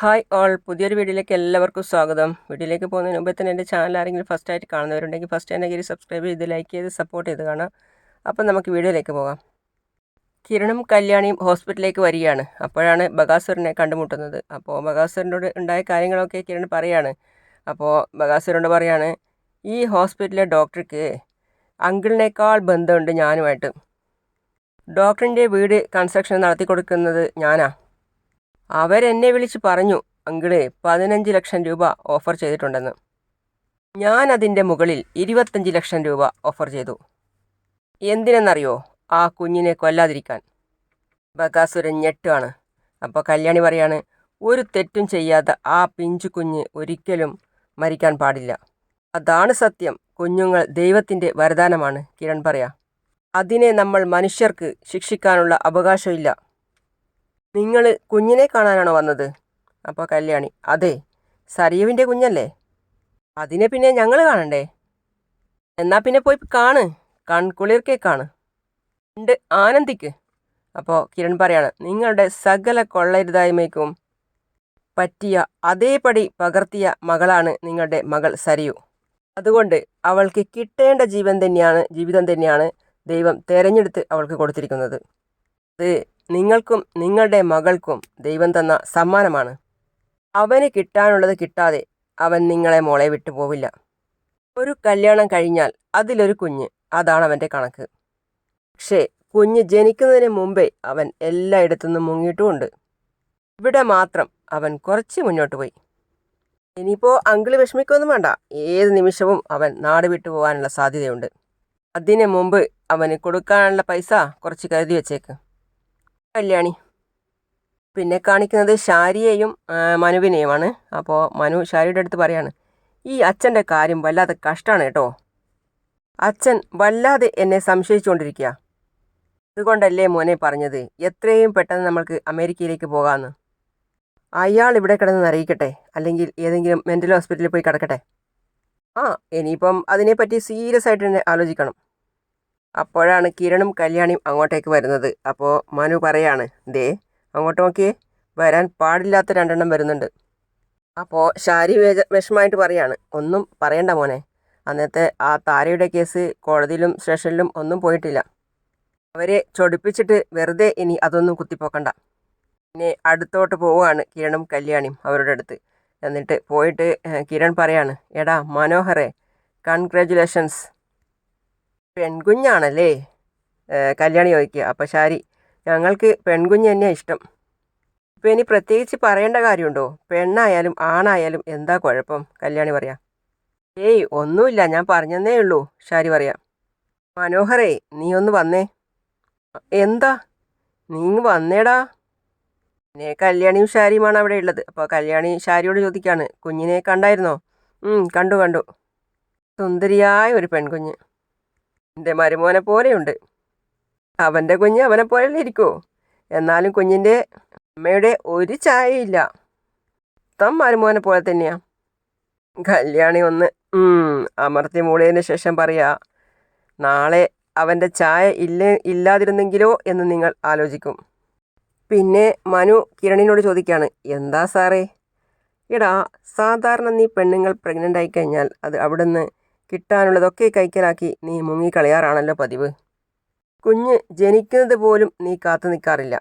Hi all. പുതിയൊരു വീഡിയോയിലേക്ക് എല്ലാവർക്കും സ്വാഗതം. വീഡിയോയിലേക്ക് പോകുന്നതിന് മുമ്പേ തന്നെ എന്റെ ചാനൽ ആരെങ്കിലും ഫസ്റ്റ് ആയിട്ട് കാണുന്നവരുണ്ടെങ്കിൽ ഫസ്റ്റ് തന്നെ കയറി സബ്സ്ക്രൈബ് ചെയ്ത് ലൈക്ക് ചെയ്ത് സപ്പോർട്ട് ചെയ്ത് കാണാം. അപ്പം നമുക്ക് വീഡിയോയിലേക്ക് പോകാം. കിരണും കല്യാണിയും ഹോസ്പിറ്റലിലേക്ക് വരികയാണ്. അപ്പോഴാണ് ബഗാസുറിനെ കണ്ടുമുട്ടുന്നത്. അപ്പോൾ ബഗാസുറിനോട് ഉണ്ടായ കാര്യങ്ങളൊക്കെ കിരൺ പറയാണ്. അപ്പോൾ ബഗാസുറിനോട് പറയാണ് ഈ ഹോസ്പിറ്റലിലെ ഡോക്ടർക്ക് അങ്കിളിനേക്കാൾ ബന്ധമുണ്ട് ഞാനുമായിട്ട്. ഡോക്ടറിന്റെ വീട് കൺസ്ട്രക്ഷൻ നടത്തി കൊടുക്കുന്നത് ഞാനാ. അവരെന്നെ വിളിച്ച് പറഞ്ഞു അങ്കിൾ പതിനഞ്ച് ലക്ഷം രൂപ ഓഫർ ചെയ്തിട്ടുണ്ടെന്ന്. ഞാൻ അതിന്റെ മുകളിൽ ഇരുപത്തഞ്ച് ലക്ഷം രൂപ ഓഫർ ചെയ്തു. എന്തിനെന്നറിയോ? ആ കുഞ്ഞിനെ കൊല്ലാതിരിക്കാൻ. ബകാസുരൻ ഞെട്ടാണ് അപ്പോൾ കല്യാണി പറയാണ് ഒരു തെറ്റും ചെയ്യാത്ത ആ പിഞ്ചു കുഞ്ഞ് ഒരിക്കലും മരിക്കാൻ പാടില്ല. അതാണ് സത്യം. കുഞ്ഞുങ്ങൾ ദൈവത്തിന്റെ വരദാനമാണ്. കിരൺ പറയാ അതിനെ നമ്മൾ മനുഷ്യർക്ക് ശിക്ഷിക്കാനുള്ള അവകാശമില്ല. നിങ്ങൾ കുഞ്ഞിനെ കാണാനാണോ വന്നത്? അപ്പോൾ കല്യാണി അതെ സരീവിന്റെ കുഞ്ഞല്ലേ? അതിനെ പിന്നെ ഞങ്ങൾ കാണണ്ടേ? എന്നാ പിന്നെ പോയി കാണ് കൺകുളിർക്കെ കാണ് ഉണ്ട് ആനന്ദിക്ക്. അപ്പോൾ കിരൺ പറയാണ് നിങ്ങളുടെ സകല കൊള്ളരുതായ്മയ്ക്കും പറ്റിയ അതേപടി പകർത്തിയ മകളാണ് നിങ്ങളുടെ മകൾ സരിയു. അതുകൊണ്ട് അവൾക്ക് കിട്ടേണ്ട ജീവൻ തന്നെയാണ് ജീവിതം തന്നെയാണ് ദൈവം തെരഞ്ഞെടുത്ത് അവൾക്ക് കൊടുത്തിരിക്കുന്നത്. അത് നിങ്ങൾക്കും നിങ്ങളുടെ മകൾക്കും ദൈവം തന്ന സമ്മാനമാണ്. അവന് കിട്ടാനുള്ളത് കിട്ടാതെ അവൻ നിങ്ങളെ മോളെ വിട്ടു പോവില്ല. ഒരു കല്യാണം കഴിഞ്ഞാൽ അതിലൊരു കുഞ്ഞ് അതാണ് അവന്റെ കണക്ക്. പക്ഷേ കുഞ്ഞ് ജനിക്കുന്നതിന് മുമ്പേ അവൻ എല്ലായിടത്തുനിന്നും മുങ്ങിയിട്ടുമുണ്ട്. ഇവിടെ മാത്രം അവൻ കുറച്ച് മുന്നോട്ട് പോയി. ഇനിയിപ്പോൾ അങ്കിൾ വിഷമിക്കൊന്നും വേണ്ട. ഏത് നിമിഷവും അവൻ നാട് വിട്ടു പോകാനുള്ള സാധ്യതയുണ്ട്. അതിനു മുമ്പ് അവന് കൊടുക്കാനുള്ള പൈസ കുറച്ച് കരുതി വെച്ചേക്ക്. കല്യാണി. പിന്നെ കാണിക്കുന്നത് ഷാരിയെയും മനുവിനെയുമാണ്. അപ്പോൾ മനു ഷാരിയുടെ അടുത്ത് പറയാണ് ഈ അച്ഛന്റെ കാര്യം വല്ലാതെ കഷ്ടമാണ് കേട്ടോ. അച്ഛൻ വല്ലാതെ എന്നെ സംശയിച്ചുകൊണ്ടിരിക്കുക അതുകൊണ്ടല്ലേ മോനെ പറഞ്ഞത്? എത്രയും പെട്ടെന്ന് നമ്മൾക്ക് അമേരിക്കയിലേക്ക് പോകാമെന്ന് അയാൾ ഇവിടെ കിടന്ന് അറിയിക്കട്ടെ അല്ലെങ്കിൽ ഏതെങ്കിലും മെന്റൽ ഹോസ്പിറ്റലിൽ പോയി കിടക്കട്ടെ. ആ ഇനിയിപ്പം അതിനെപ്പറ്റി സീരിയസ് ആയിട്ട് തന്നെ ആലോചിക്കണം. അപ്പോഴാണ് കിരണും കല്യാണിയും അങ്ങോട്ടേക്ക് വരുന്നത്. അപ്പോൾ മനു പറയാണ് ദേ അങ്ങോട്ട് നോക്കിയേ വരാൻ പാടില്ലാത്ത രണ്ടെണ്ണം വരുന്നുണ്ട്. അപ്പോൾ ഷാരി വിഷമമായിട്ട് പറയാണ് ഒന്നും പറയണ്ട മോനെ. അന്നത്തെ ആ താരയുടെ കേസ് കോടതിയിലും സ്റ്റേഷനിലും ഒന്നും പോയിട്ടില്ല. അവരെ ചൊടിപ്പിച്ചിട്ട് വെറുതെ ഇനി അതൊന്നും കുത്തിപ്പോക്കണ്ട. പിന്നെ അടുത്തോട്ട് പോവുകയാണ് കിരണും കല്യാണിയും അവരുടെ അടുത്ത്. എന്നിട്ട് പോയിട്ട് കിരൺ പറയാണ് എടാ മനോഹറെ കൺഗ്രാജുലേഷൻസ് പെൺകുഞ്ഞാണല്ലേ? കല്യാണി ചോദിക്കുക. അപ്പോൾ ശാരി ഞങ്ങൾക്ക് പെൺകുഞ്ഞ് തന്നെയാണ് ഇഷ്ടം. ഇപ്പോൾ ഇനി പ്രത്യേകിച്ച് പറയേണ്ട കാര്യമുണ്ടോ? പെണ്ണായാലും ആണായാലും എന്താ കുഴപ്പം? കല്യാണി പറയാം. ഏയ് ഒന്നുമില്ല. ഞാൻ പറഞ്ഞതേ ഉള്ളൂ. ഷാരി പറയാം. മനോഹരേ നീ ഒന്ന് വന്നേ. എന്താ? നീ വന്നേടാ. പിന്നെ കല്യാണിയും ഷാരിയുമാണ് അവിടെ ഉള്ളത്. അപ്പോൾ കല്യാണി ഷാരിയോട് ചോദിക്കുകയാണ് കുഞ്ഞിനെ കണ്ടായിരുന്നോ? കണ്ടു കണ്ടു. സുന്ദരിയായ ഒരു പെൺകുഞ്ഞ്. എന്റെ മരുമോനെ പോലെയുണ്ട്. അവന്റെ കുഞ്ഞ് അവനെ പോലെ ഇരിക്കുമോ എന്നാലും കുഞ്ഞിന്റെ അമ്മയുടെ ഒരു ചായയില്ല. തം മരുമോനെ പോലെ തന്നെയാണ് കല്യാണി ഒന്ന് അമർത്തി മൂളിയതിന് ശേഷം പറയാ നാളെ അവന്റെ ചായ ഇല്ല ഇല്ലാതിരുന്നെങ്കിലോ എന്ന് നിങ്ങൾ ആലോചിക്കും. പിന്നെ മനു കിരണിനോട് ചോദിക്കുകയാണ് എന്താ സാറേ? എടാ സാധാരണ നീ പെണ്ണുങ്ങൾ പ്രഗ്നന്റ് ആയി കഴിഞ്ഞാൽ അത് അവിടുന്ന് കിട്ടാനുള്ളതൊക്കെ കൈക്കലാക്കി നീ മുങ്ങിക്കളയാറാണല്ലോ പതിവ്. കുഞ്ഞ് ജനിക്കുന്നത് പോലും നീ കാത്തു നിൽക്കാറില്ല.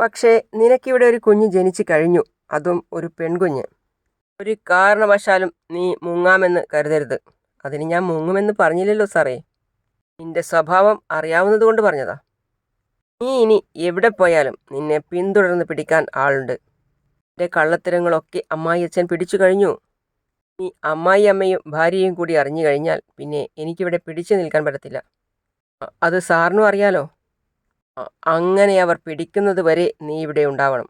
പക്ഷേ നിനക്കിവിടെ ഒരു കുഞ്ഞ് ജനിച്ചു കഴിഞ്ഞു. അതും ഒരു പെൺകുഞ്ഞ്. ഒരു കാരണവശാലും നീ മുങ്ങാമെന്ന് കരുതരുത്. അതിന് ഞാൻ മുങ്ങുമെന്ന് പറഞ്ഞില്ലല്ലോ സാറേ. നിന്റെ സ്വഭാവം അറിയാവുന്നത് കൊണ്ട് പറഞ്ഞതാ. നീ ഇനി എവിടെ പോയാലും നിന്നെ പിന്തുടർന്ന് പിടിക്കാൻ ആളുണ്ട്. എന്റെ കള്ളത്തരങ്ങളൊക്കെ അച്ഛൻ പിടിച്ചു കഴിഞ്ഞു. നീ അമ്മായി അമ്മയും ഭാര്യയും കൂടി അറിഞ്ഞു കഴിഞ്ഞാൽ പിന്നെ എനിക്കിവിടെ പിടിച്ചു നിൽക്കാൻ പറ്റത്തില്ല. അത് സാറിനും അറിയാലോ? അങ്ങനെ അവർ പിടിക്കുന്നത് വരെ നീ ഇവിടെ ഉണ്ടാവണം.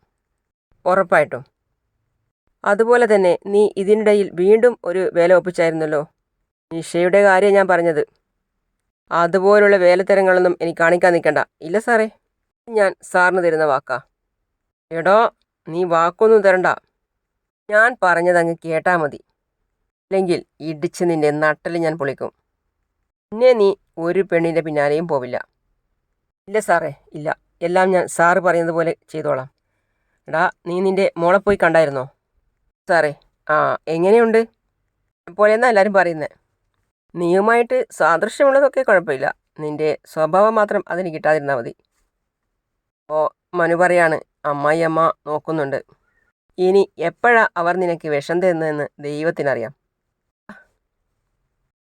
ഉറപ്പായിട്ടും. അതുപോലെ തന്നെ നീ ഇതിനിടയിൽ വീണ്ടും ഒരു വേല ഒപ്പിച്ചായിരുന്നല്ലോ? നിഷയുടെ കാര്യം ഞാൻ പറഞ്ഞത്. അതുപോലുള്ള വേലത്തരങ്ങളൊന്നും എനിക്ക് കാണിക്കാൻ നിൽക്കണ്ട. ഇല്ല സാറേ. ഞാൻ സാറിന് തരുന്ന വാക്കാ. എടോ നീ വാക്കൊന്നും തരണ്ട. ഞാൻ പറഞ്ഞതങ്ങ് കേട്ടാൽ മതി. അല്ലെങ്കിൽ ഇടിച്ച് നിന്റെ നട്ടൽ ഞാൻ പൊളിക്കും. പിന്നെ നീ ഒരു പെണ്ണിന്റെ പിന്നാലെയും പോവില്ല. ഇല്ല സാറേ ഇല്ല. എല്ലാം ഞാൻ സാറ് പറയുന്നത് പോലെ ചെയ്തോളാം. എടാ നീ നിന്റെ മോളെ പോയി കണ്ടായിരുന്നോ? സാറേ ആ എങ്ങനെയുണ്ട്? പോലെയെന്നാ എല്ലാവരും പറയുന്നത് നീയുമായിട്ട് സാദൃശ്യമുള്ളതൊക്കെ കുഴപ്പമില്ല. നിന്റെ സ്വഭാവം മാത്രം അതിന് കിട്ടാതിരുന്നാൽ മതി. അപ്പോൾ മനു പറയാണ് അമ്മായി അമ്മ നോക്കുന്നുണ്ട്. ഇനി എപ്പോഴാണ് അവർ നിനക്ക് വിഷം തരുന്നതെന്ന് ദൈവത്തിനറിയാം.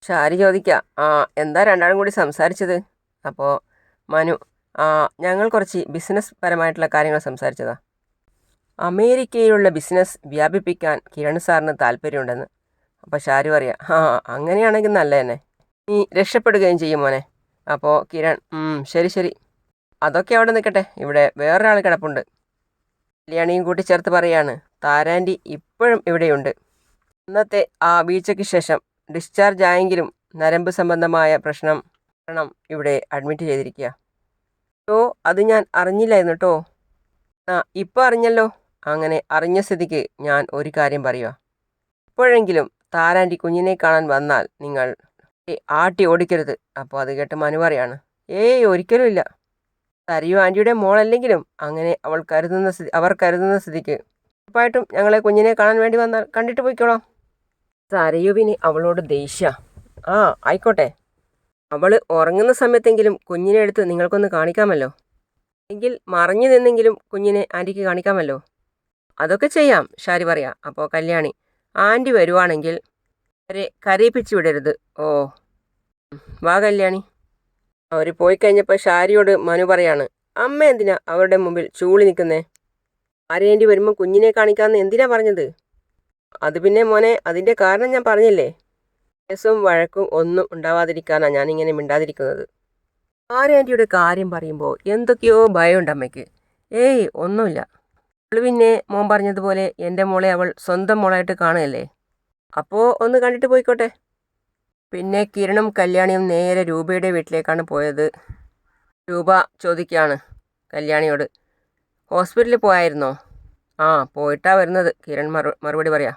ഷാരി ചോദിക്കാം. ആ എന്താ രണ്ടാളും കൂടി സംസാരിച്ചത്? അപ്പോൾ മനു ഞങ്ങൾ കുറച്ച് ബിസിനസ് പരമായിട്ടുള്ള കാര്യങ്ങൾ സംസാരിച്ചതാ. അമേരിക്കയിലുള്ള ബിസിനസ് വ്യാപിപ്പിക്കാൻ കിരൺ സാറിന് താല്പര്യമുണ്ടെന്ന്. അപ്പോൾ ഷാരു പറയാം ആ അങ്ങനെയാണെങ്കിൽ നല്ല തന്നെ നീ രക്ഷപ്പെടുകയും ചെയ്യും മോനെ. അപ്പോൾ കിരൺ ശരി ശരി. അതൊക്കെ അവിടെ നിൽക്കട്ടെ. ഇവിടെ വേറൊരാൾ കിടപ്പുണ്ട്. കല്യാണിയും കൂട്ടിച്ചേർത്ത് പറയാണ് താരാന്റി ഇപ്പോഴും ഇവിടെയുണ്ട്. ഇന്നത്തെ ആ വീഴ്ചയ്ക്ക് ശേഷം ഡിസ്ചാർജ് ആയെങ്കിലും നരമ്പ് സംബന്ധമായ പ്രശ്നം കാരണം ഇവിടെ അഡ്മിറ്റ് ചെയ്തിരിക്കുക. ഓ അത് ഞാൻ അറിഞ്ഞില്ലായിരുന്നു കേട്ടോ ആ ഇപ്പോൾ അറിഞ്ഞല്ലോ. അങ്ങനെ അറിഞ്ഞ സ്ഥിതിക്ക് ഞാൻ ഒരു കാര്യം പറയുക ഇപ്പോഴെങ്കിലും താരാന്റെ കുഞ്ഞിനെ കാണാൻ വന്നാൽ നിങ്ങൾ "ഏയ്, ആട്ടി ഓടിക്കരുത്. അപ്പോൾ അത് കേട്ട് മനു പറയാണ്. ഏയ് ഒരിക്കലും ഇല്ല. സരിയു ആന്റിയുടെ മോളല്ലെങ്കിലും അങ്ങനെ അവൾ കരുതുന്ന സ്ഥിതി അവർ കരുതുന്ന സ്ഥിതിക്ക് ഉറപ്പായിട്ടും ഞങ്ങളെ കുഞ്ഞിനെ കാണാൻ വേണ്ടി വന്നാൽ കണ്ടിട്ട് പോയിക്കോളാം. സരയുവിന് അവളോട് ദേഷ്യ. ആ ആയിക്കോട്ടെ. അവൾ ഉറങ്ങുന്ന സമയത്തെങ്കിലും കുഞ്ഞിനെ എടുത്ത് നിങ്ങൾക്കൊന്ന് കാണിക്കാമല്ലോ? എങ്കിൽ മറഞ്ഞു നിന്നെങ്കിലും കുഞ്ഞിനെ ആന്റിക്ക് കാണിക്കാമല്ലോ? അതൊക്കെ ചെയ്യാം ഷാരി പറയാ. അപ്പോൾ കല്യാണി ആന്റി വരുവാണെങ്കിൽ അവരെ കരയിപ്പിച്ചു വിടരുത്. ഓ. വാ കല്യാണി. അവർ പോയി കഴിഞ്ഞപ്പോൾ ഷാരിയോട് മനു പറയാണ് അമ്മ എന്തിനാ അവരുടെ മുമ്പിൽ ചൂളി നിൽക്കുന്നേ ആരേണ്ടി വരുമ്പോൾ കുഞ്ഞിനെ കാണിക്കാമെന്ന് എന്തിനാ പറഞ്ഞത്? അത് പിന്നെ മോനെ അതിന്റെ കാരണം ഞാൻ പറഞ്ഞില്ലേ? കേസും വഴക്കും ഒന്നും ഉണ്ടാവാതിരിക്കാനാണ് ഞാനിങ്ങനെ മിണ്ടാതിരിക്കുന്നത്. ആരാന്റിയുടെ കാര്യം പറയുമ്പോൾ എന്തൊക്കെയോ ഭയമുണ്ട് അമ്മയ്ക്ക്. ഏയ് ഒന്നുമില്ല. അവൾ പിന്നെ മോൻ പറഞ്ഞതുപോലെ എന്റെ മോളെ അവൾ സ്വന്തം മോളായിട്ട് കാണുകയല്ലേ? അപ്പോൾ ഒന്ന് കണ്ടിട്ട് പോയിക്കോട്ടെ. പിന്നെ കിരണും കല്യാണിയും നേരെ രൂപയുടെ വീട്ടിലേക്കാണ് പോയത്. രൂപ ചോദിക്കുകയാണ് കല്യാണിയോട്. ഹോസ്പിറ്റലിൽ പോയായിരുന്നോ? ആ പോയിട്ടാ വരുന്നത്. കിരൺ മറു മറുപടി പറയാ.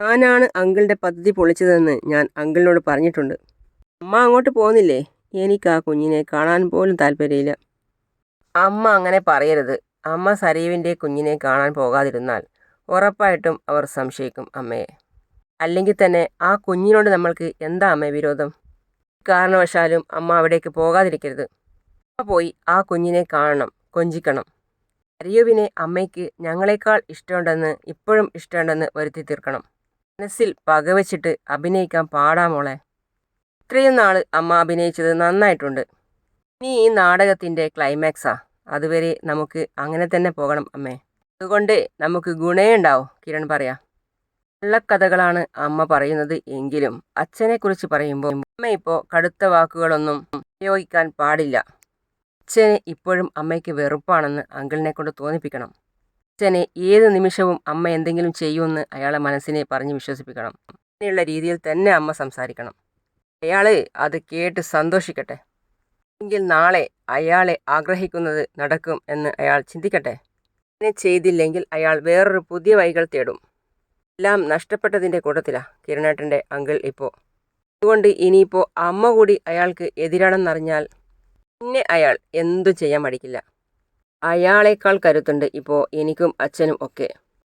ഞാനാണ് അങ്കിളിന്റെ പദ്ധതി പൊളിച്ചതെന്ന് ഞാൻ അങ്കിളിനോട് പറഞ്ഞിട്ടുണ്ട്. അമ്മ അങ്ങോട്ട് പോകുന്നില്ലേ? എനിക്ക് ആ കുഞ്ഞിനെ കാണാൻ പോലും താല്പര്യമില്ല. അമ്മ അങ്ങനെ പറയരുത്. അമ്മ സരീവിന്റെ കുഞ്ഞിനെ കാണാൻ പോകാതിരുന്നാൽ ഉറപ്പായിട്ടും അവർ സംശയിക്കും അമ്മയെ. അല്ലെങ്കിൽ തന്നെ ആ കുഞ്ഞിനോട് നമ്മൾക്ക് എന്താ അമ്മ വിരോധം? കാരണവശാലും അമ്മ അവിടേക്ക് പോകാതിരിക്കരുത്. അമ്മ പോയി ആ കുഞ്ഞിനെ കാണണം കൊഞ്ചിക്കണം. അരിയുവിനെ അമ്മയ്ക്ക് ഞങ്ങളെക്കാൾ ഇഷ്ടമുണ്ടെന്ന് ഇപ്പോഴും ഇഷ്ടമുണ്ടെന്ന് വരുത്തി തീർക്കണം. മനസ്സിൽ പകവച്ചിട്ട് അഭിനയിക്കാൻ പാടാ മോളെ. ഇത്രയും നാൾ അമ്മ അഭിനയിച്ചത് നന്നായിട്ടുണ്ട്. ഇനി ഈ നാടകത്തിന്റെ ക്ലൈമാക്സാ. അതുവരെ നമുക്ക് അങ്ങനെ തന്നെ പോകണം അമ്മേ. അതുകൊണ്ട് നമുക്ക് ഗുണയുണ്ടാവും കിരൺ പറയാ. കള്ളക്കഥകളാണ് അമ്മ പറയുന്നത് എങ്കിലും അച്ഛനെക്കുറിച്ച് പറയുമ്പോൾ അമ്മ ഇപ്പോൾ കടുത്ത വാക്കുകളൊന്നും ഉപയോഗിക്കാൻ പാടില്ല. അച്ഛനെ ഇപ്പോഴും അമ്മയ്ക്ക് വെറുപ്പാണെന്ന് അങ്കിളിനെ കൊണ്ട് തോന്നിപ്പിക്കണം. അച്ഛനെ ഏത് നിമിഷവും അമ്മ എന്തെങ്കിലും ചെയ്യുമെന്ന് അയാളെ മനസ്സിനെ പറഞ്ഞ് വിശ്വസിപ്പിക്കണം. അങ്ങനെയുള്ള രീതിയിൽ തന്നെ അമ്മ സംസാരിക്കണം. അയാൾ അത് കേട്ട് സന്തോഷിക്കട്ടെ. എങ്കിൽ നാളെ അയാളെ ആഗ്രഹിക്കുന്നത് നടക്കും എന്ന് അയാൾ ചിന്തിക്കട്ടെ. അങ്ങനെ ചെയ്തില്ലെങ്കിൽ അയാൾ വേറൊരു പുതിയ വഴികൾ തേടും. എല്ലാം നഷ്ടപ്പെട്ടതിന്റെ കൂട്ടത്തിലാണ് കിരണേട്ടന്റെ അങ്കിൾ ഇപ്പോൾ. അതുകൊണ്ട് ഇനിയിപ്പോൾ അമ്മ കൂടി അയാൾക്ക് എതിരാണെന്നറിഞ്ഞാൽ പിന്നെ അയാൾ എന്തു ചെയ്യാൻ മടിക്കില്ല. അയാളേക്കാൾ കരുത്തുണ്ട് ഇപ്പോൾ എനിക്കും അച്ഛനും ഒക്കെ.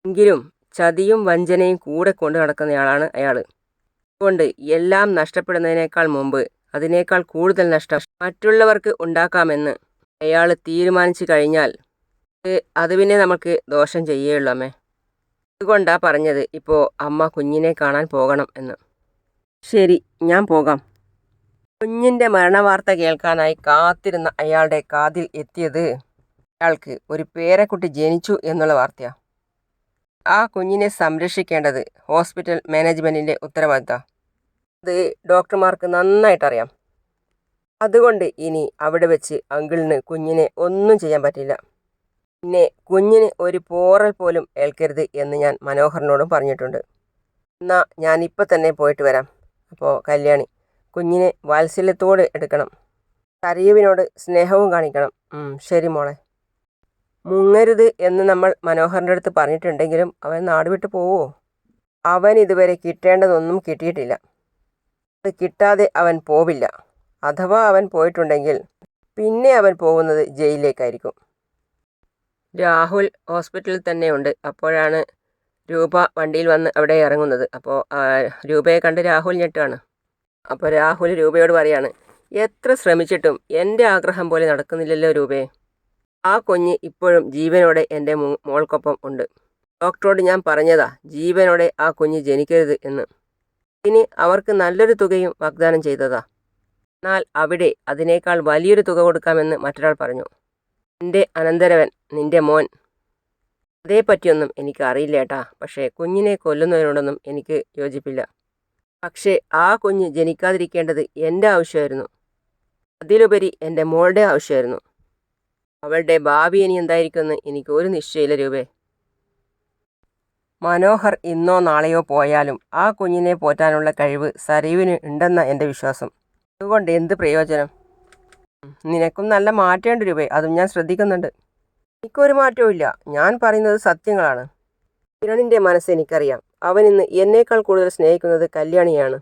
എങ്കിലും ചതിയും വഞ്ചനയും കൂടെ കൊണ്ടു നടക്കുന്നയാളാണ് അയാൾ അതുകൊണ്ട് എല്ലാം നഷ്ടപ്പെടുന്നതിനേക്കാൾ മുമ്പ് അതിനേക്കാൾ കൂടുതൽ നഷ്ടം മറ്റുള്ളവർക്ക് ഉണ്ടാക്കാമെന്ന് അയാൾ തീരുമാനിച്ചു കഴിഞ്ഞാൽ അത് പിന്നെ നമുക്ക് ദോഷം ചെയ്യുകയുള്ളൂ അമ്മേ. അതുകൊണ്ടാ പറഞ്ഞത് ഇപ്പോൾ അമ്മ കുഞ്ഞിനെ കാണാൻ പോകണം എന്ന്. ശരി ഞാൻ പോകാം. കുഞ്ഞിന്റെ മരണവാർത്ത കേൾക്കാനായി കാത്തിരുന്ന അയാളുടെ കാതിൽ എത്തിയത് അയാൾക്ക് ഒരു പേരക്കുട്ടി ജനിച്ചു എന്നുള്ള വാർത്തയാ. ആ കുഞ്ഞിനെ സംരക്ഷിക്കേണ്ടത് ഹോസ്പിറ്റൽ മാനേജ്മെന്റിന്റെ ഉത്തരവാദിത്തമാണ് അത് ഡോക്ടർമാർക്ക് നന്നായിട്ടറിയാം. അതുകൊണ്ട് ഇനി അവിടെ വെച്ച് അങ്കിളിന് കുഞ്ഞിനെ ഒന്നും ചെയ്യാൻ പറ്റില്ല. പിന്നെ കുഞ്ഞിന് ഒരു പോറൽ പോലും ഏൽക്കരുത് എന്ന് ഞാൻ മനോഹറിനോടും പറഞ്ഞിട്ടുണ്ട്. എന്നാൽ ഇപ്പം തന്നെ പോയിട്ട് വരാം. അപ്പോൾ കല്യാണി കുഞ്ഞിനെ വാത്സല്യത്തോടെ എടുക്കണം. കരയുവിനോട് സ്നേഹവും കാണിക്കണം. ശരി മോളെ. മുങ്ങരുത് എന്ന് നമ്മൾ മനോഹറിന്റെ അടുത്ത് പറഞ്ഞിട്ടുണ്ടെങ്കിലും അവൻ നാടുവിട്ട് പോവോ? അവൻ ഇതുവരെ കിട്ടേണ്ടതൊന്നും കിട്ടിയിട്ടില്ല. അത് കിട്ടാതെ അവൻ പോവില്ല. അഥവാ അവൻ പോയിട്ടുണ്ടെങ്കിൽ പിന്നെ അവൻ പോകുന്നത് ജയിലിലേക്കായിരിക്കും. രാഹുൽ ഹോസ്പിറ്റലിൽ തന്നെയുണ്ട്. അപ്പോഴാണ് രൂപ വണ്ടിയിൽ വന്ന് അവിടെ ഇറങ്ങുന്നത്. അപ്പോൾ രൂപയെ കണ്ട് രാഹുൽ ഞെട്ടാണ്. അപ്പോൾ രാഹുൽ രൂപയോട് പറയാണ് എത്ര ശ്രമിച്ചിട്ടും എന്റെ ആഗ്രഹം പോലെ നടക്കുന്നില്ലല്ലോ രൂപയെ ആ കുഞ്ഞ് ഇപ്പോഴും ജീവനോടെ എന്റെ മോൾക്കൊപ്പം ഉണ്ട്. ഡോക്ടറോട് ഞാൻ പറഞ്ഞതാ ജീവനോടെ ആ കുഞ്ഞ് ജനിക്കരുത് എന്ന്. ഇനി അവർക്ക് നല്ലൊരു തുകയും വാഗ്ദാനം ചെയ്തതാ. എന്നാൽ അവിടെ അതിനേക്കാൾ വലിയൊരു തുക കൊടുക്കാമെന്ന് മറ്റൊരാൾ പറഞ്ഞു. എന്റെ അനന്തരവൻ നിന്റെ മോൻ. അതേപ്പറ്റിയൊന്നും എനിക്ക് അറിയില്ല ഏട്ടാ പക്ഷേ കുഞ്ഞിനെ കൊല്ലുന്നതിനോടൊന്നും എനിക്ക് യോജിപ്പില്ല. പക്ഷേ ആ കുഞ്ഞ് ജനിക്കാതിരിക്കേണ്ടത് എന്റെ ആവശ്യമായിരുന്നു. അതിലുപരി എന്റെ മോളുടെ ആവശ്യമായിരുന്നു. അവളുടെ ഭാവി ഇനി എന്തായിരിക്കുമെന്ന് എനിക്ക് ഒരു നിശ്ചയില്ല രൂപേ. മനോഹർ ഇന്നോ നാളെയോ പോയാലും ആ കുഞ്ഞിനെ പോറ്റാനുള്ള കഴിവ് സരീവിന് ഉണ്ടെന്ന എന്റെ വിശ്വാസം. അതുകൊണ്ട് എന്ത് പ്രയോജനം? നിനക്കും നല്ല മാറ്റേണ്ട രൂപേ. അതും ഞാൻ ശ്രദ്ധിക്കുന്നുണ്ട്. എനിക്കൊരു മാറ്റവും ഇല്ല. ഞാൻ പറയുന്നത് സത്യങ്ങളാണ്. കിരണിന്റെ മനസ്സ് എനിക്കറിയാം. അവൻ ഇന്ന് എന്നേക്കാൾ കൂടുതൽ സ്നേഹിക്കുന്നത് കല്യാണിയാണ്.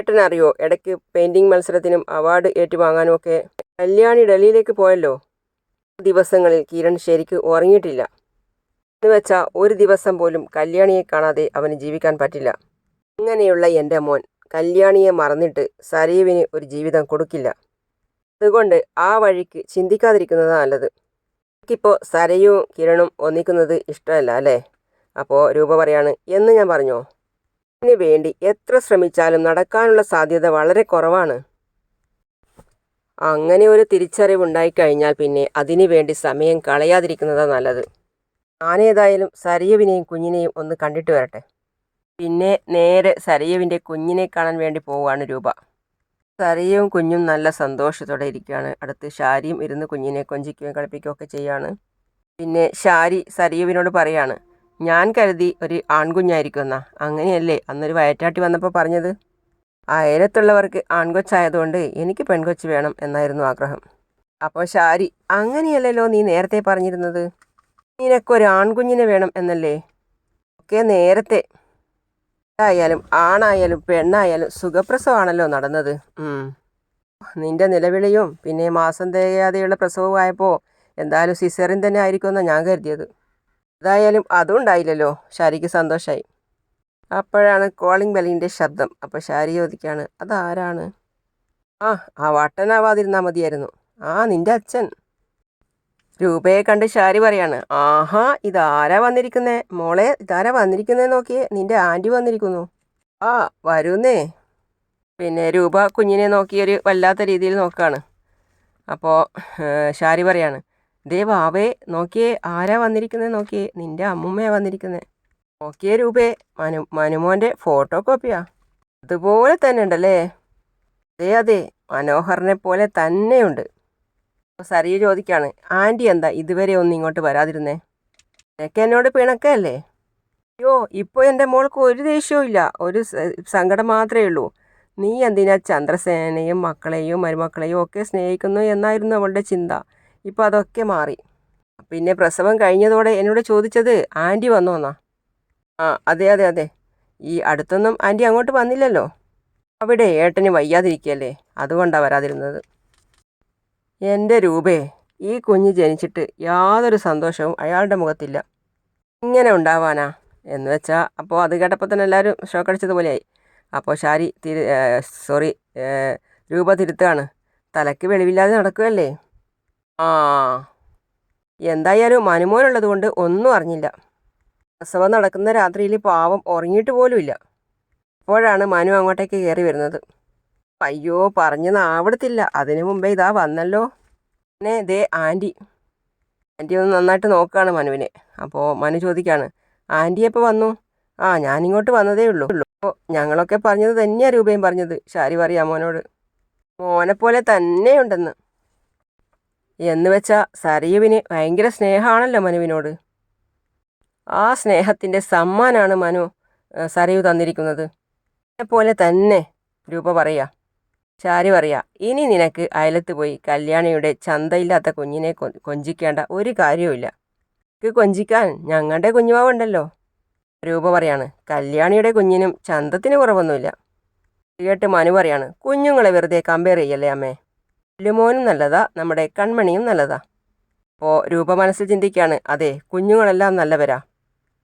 ഏട്ടനറിയോ ഇടയ്ക്ക് പെയിന്റിങ് മത്സരത്തിനും അവാർഡ് ഏറ്റുവാങ്ങാനും ഒക്കെ കല്യാണി ഡൽഹിയിലേക്ക് പോയല്ലോ? ദിവസങ്ങളിൽ കിരൺ ശരിക്ക് ഉറങ്ങിയിട്ടില്ല. എന്നുവെച്ചാൽ ഒരു ദിവസം പോലും കല്യാണിയെ കാണാതെ അവന് ജീവിക്കാൻ പറ്റില്ല. ഇങ്ങനെയുള്ള എന്റെ മോൻ കല്യാണിയെ മറന്നിട്ട് സരീവിന് ഒരു ജീവിതം കൊടുക്കില്ല. അതുകൊണ്ട് ആ വഴിക്ക് ചിന്തിക്കാതിരിക്കുന്നതാണ് നല്ലത്. എനിക്കിപ്പോൾ സരയും കിരണും ഒന്നിക്കുന്നത് ഇഷ്ടമല്ല അല്ലേ? അപ്പോൾ രൂപ പറയാണ് എന്ന് ഞാൻ പറഞ്ഞോ? ഇതിന് വേണ്ടി എത്ര ശ്രമിച്ചാലും നടക്കാനുള്ള സാധ്യത വളരെ കുറവാണ്. അങ്ങനെ ഒരു തിരിച്ചറിവുണ്ടായിക്കഴിഞ്ഞാൽ പിന്നെ അതിനു വേണ്ടി സമയം കളയാതിരിക്കുന്നതാണ് നല്ലത്. ഞാനേതായാലും സരിയവിനെയും കുഞ്ഞിനെയും ഒന്ന് കണ്ടിട്ട് വരട്ടെ. പിന്നെ നേരെ സരിയവിന്റെ കുഞ്ഞിനെ കാണാൻ വേണ്ടി പോവുകയാണ് രൂപ. സരിയവും കുഞ്ഞും നല്ല സന്തോഷത്തോടെ ഇരിക്കുകയാണ്. അടുത്ത് ഷാരിയും ഇരുന്ന് കുഞ്ഞിനെ കൊഞ്ചിക്കുകയും കളിപ്പിക്കുകയൊക്കെ ചെയ്യാണ് പിന്നെ ഷാരി സരിയവിനോട് പറയാണ് ഞാൻ കരുതി ഒരു ആൺകുഞ്ഞായിരിക്കുമെന്നാ അങ്ങനെയല്ലേ? അന്നൊരു വയറ്റാട്ടി വന്നപ്പോൾ പറഞ്ഞത്. അയലത്തുള്ളവർക്ക് ആൺകൊച്ചായതുകൊണ്ട് എനിക്ക് പെൺകൊച്ച് വേണം എന്നായിരുന്നു ആഗ്രഹം. അപ്പോൾ ഷാരി അങ്ങനെയല്ലല്ലോ നീ നേരത്തെ പറഞ്ഞിരുന്നത്? നിനക്കൊരു ആൺകുഞ്ഞിനെ വേണം എന്നല്ലേ? ഒക്കെ നേരത്തെ. ആയാലും ആണായാലും പെണ്ണായാലും സുഖപ്രസവമാണല്ലോ നടന്നത്. നിന്റെ നിലവിളിയും പിന്നെ മാസം തികയാതെയുള്ള പ്രസവവും ആയപ്പോൾ എന്തായാലും സിസറിൻ തന്നെ ആയിരിക്കുമെന്നാണ് ഞാൻ കരുതിയത്. ഏതായാലും അതും ഉണ്ടായില്ലല്ലോ. ശാരിക്ക് സന്തോഷമായി അപ്പോഴാണ് കോളിംഗ് ബെല്ലിന്റെ ശബ്ദം. അപ്പോൾ ഷാരി ചോദിക്കുകയാണ് അതാരാണ്? ആ ആ വട്ടനാവാതിരുന്നാൽ മതിയായിരുന്നു. ആ നിന്റെ അച്ഛൻ. രൂപയെ കണ്ട് ഷാരി പറയാണ് ആഹാ ഇതാരാ വന്നിരിക്കുന്നേ? മോളെ ഇതാരാ വന്നിരിക്കുന്നേ നോക്കിയേ? നിന്റെ ആന്റി വന്നിരിക്കുന്നു. ആ വരുന്നേ. പിന്നെ രൂപ കുഞ്ഞിനെ നോക്കിയൊരു വല്ലാത്ത രീതിയിൽ നോക്കുകയാണ്. അപ്പോൾ ഷാരി പറയാണ് ദേ വാവേ നോക്കിയേ ആരാ വന്നിരിക്കുന്നത് നോക്കിയേ? നിന്റെ അമ്മൂമ്മയാണ് വന്നിരിക്കുന്നത് നോക്കിയേ രൂപേ. മനു മനുമോന്റെ ഫോട്ടോ കോപ്പിയാ അതുപോലെ തന്നെ ഉണ്ടല്ലേ അതെ അതെ. മനോഹറിനെ പോലെ തന്നെയുണ്ട്. അപ്പോൾ സറിയ ചോദിക്കാണ് ആന്റി എന്താ ഇതുവരെ ഒന്നും ഇങ്ങോട്ട് വരാതിരുന്നേ? നിനക്ക് എന്നോട് പിണക്കല്ലേ? അയ്യോ ഇപ്പോൾ എന്റെ മോൾക്ക് ഒരു ദേഷ്യവും ഇല്ല. ഒരു സങ്കടം മാത്രമേ ഉള്ളൂ. നീ എന്തിനാ ചന്ദ്രസേനയും മക്കളെയും മരുമക്കളെയും ഒക്കെ സ്നേഹിക്കുന്നു എന്നായിരുന്നു അവളുടെ ചിന്ത. ഇപ്പോൾ അതൊക്കെ മാറി. പിന്നെ പ്രസവം കഴിഞ്ഞതോടെ എന്നോട് ചോദിച്ചത് ആന്റി വന്നോന്നാ ആ അതെ അതെ അതെ. ഈ അടുത്തൊന്നും ആന്റി അങ്ങോട്ട് വന്നില്ലല്ലോ. അവിടെ ഏട്ടന് വയ്യാതിരിക്കുകയല്ലേ അതുകൊണ്ടാണ് വരാതിരുന്നത്. എന്റെ രൂപേ ഈ കുഞ്ഞ് ജനിച്ചിട്ട് യാതൊരു സന്തോഷവും അയാളുടെ മുഖത്തില്ല. ഇങ്ങനെ ഉണ്ടാവാനാ? എന്ന് വെച്ചാൽ അപ്പോൾ അത് കേട്ടപ്പോൾ തന്നെ എല്ലാവരും ഷോക്കടിച്ചതുപോലെയായി അപ്പോൾ ഷാരി തിരി സോറി രൂപ തിരുത്തുകയാണ് തലയ്ക്ക് വെളിവില്ലാതെ നടക്കുകയല്ലേ? ആ. എന്തായാലും മനുമോനുള്ളത് കൊണ്ട് ഒന്നും അറിഞ്ഞില്ല. പ്രസവം നടക്കുന്ന രാത്രിയിൽ പാവം ഉറങ്ങിയിട്ട് പോലുമില്ല അപ്പോഴാണ് മനു അങ്ങോട്ടേക്ക് കയറി വരുന്നത്. അയ്യോ പറഞ്ഞു നാവിടത്തില്ല. അതിനു മുമ്പേ ഇതാ വന്നല്ലോ. പിന്നെ ദേ ആന്റി. ആന്റി ഒന്ന് നന്നായിട്ട് നോക്കുകയാണ് മനുവിനെ. അപ്പോൾ മനു ചോദിക്കുകയാണ് ആന്റി എപ്പോൾ വന്നു? ആ ഞാനിങ്ങോട്ട് വന്നതേ ഉള്ളൂ. അപ്പോൾ ഞങ്ങളൊക്കെ പറഞ്ഞത് തന്നെയാണ് രൂപയും പറഞ്ഞത്. ഷാരി പറയാം മോനോട്. മോനെപ്പോലെ തന്നെയുണ്ടെന്ന്. എന്ന് വെച്ചാൽ സരീവിന് ഭയങ്കര സ്നേഹമാണല്ലോ മനുവിനോട്. ആ സ്നേഹത്തിന്റെ സമ്മാനാണ് മനു സരയു തന്നിരിക്കുന്നത്. പോലെ തന്നെ രൂപ പറയാ ചാരി പറയാ ഇനി നിനക്ക് അയലത്ത് പോയി കല്യാണിയുടെ ചന്തയില്ലാത്ത കുഞ്ഞിനെ കൊഞ്ചിക്കേണ്ട ഒരു കാര്യവുമില്ല. കൊഞ്ചിക്കാൻ ഞങ്ങളുടെ കുഞ്ഞുമാവുണ്ടല്ലോ. രൂപ പറയാണ് കല്യാണിയുടെ കുഞ്ഞിനും ചന്തത്തിന് കുറവൊന്നുമില്ല. കേട്ട് മനു പറയാണ് കുഞ്ഞുങ്ങളെ വെറുതെ കമ്പയർ ചെയ്യല്ലേ അമ്മേ. ലുമോനും നല്ലതാ നമ്മുടെ കൺമണിയും നല്ലതാ. ഓ രൂപ മനസ്സിൽ ചിന്തിക്കുകയാണ് അതെ കുഞ്ഞുങ്ങളെല്ലാം നല്ലവരാ.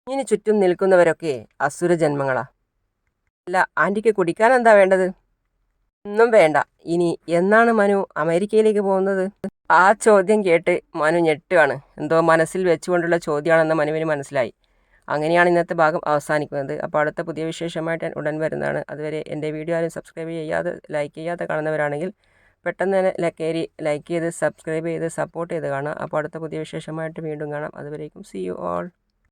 കുഞ്ഞിന് ചുറ്റും നിൽക്കുന്നവരൊക്കെ അസുര ജന്മങ്ങളാ. അല്ല ആന്റിക്ക് കുടിക്കാൻ എന്താ വേണ്ടത്? ഒന്നും വേണ്ട. ഇനി എന്നാണ് മനു അമേരിക്കയിലേക്ക് പോകുന്നത്? ആ ചോദ്യം കേട്ട് മനു ഞെട്ടുകയാണ് എന്തോ മനസ്സിൽ വെച്ചുകൊണ്ടുള്ള ചോദ്യമാണെന്ന് മനുവിന് മനസ്സിലായി. അങ്ങനെയാണ് ഇന്നത്തെ ഭാഗം അവസാനിക്കുന്നത്. അപ്പോൾ അടുത്ത പുതിയ വിശേഷമായിട്ട് ഞാൻ ഉടൻ വരുന്നതാണ്. അതുവരെ എന്റെ വീഡിയോ ആരും സബ്സ്ക്രൈബ് ചെയ്യാതെ ലൈക്ക് ചെയ്യാതെ കാണുന്നവരാണെങ്കിൽ പെട്ടെന്ന് തന്നെ കയറി ലൈക്ക് ചെയ്ത് സബ്സ്ക്രൈബ് ചെയ്ത് സപ്പോർട്ട് ചെയ്ത് കാണാം അപ്പോൾ അടുത്ത പുതിയ വിശേഷമായിട്ട് വീണ്ടും കാണാം. അതുവരേക്കും സി യു ഓൾ.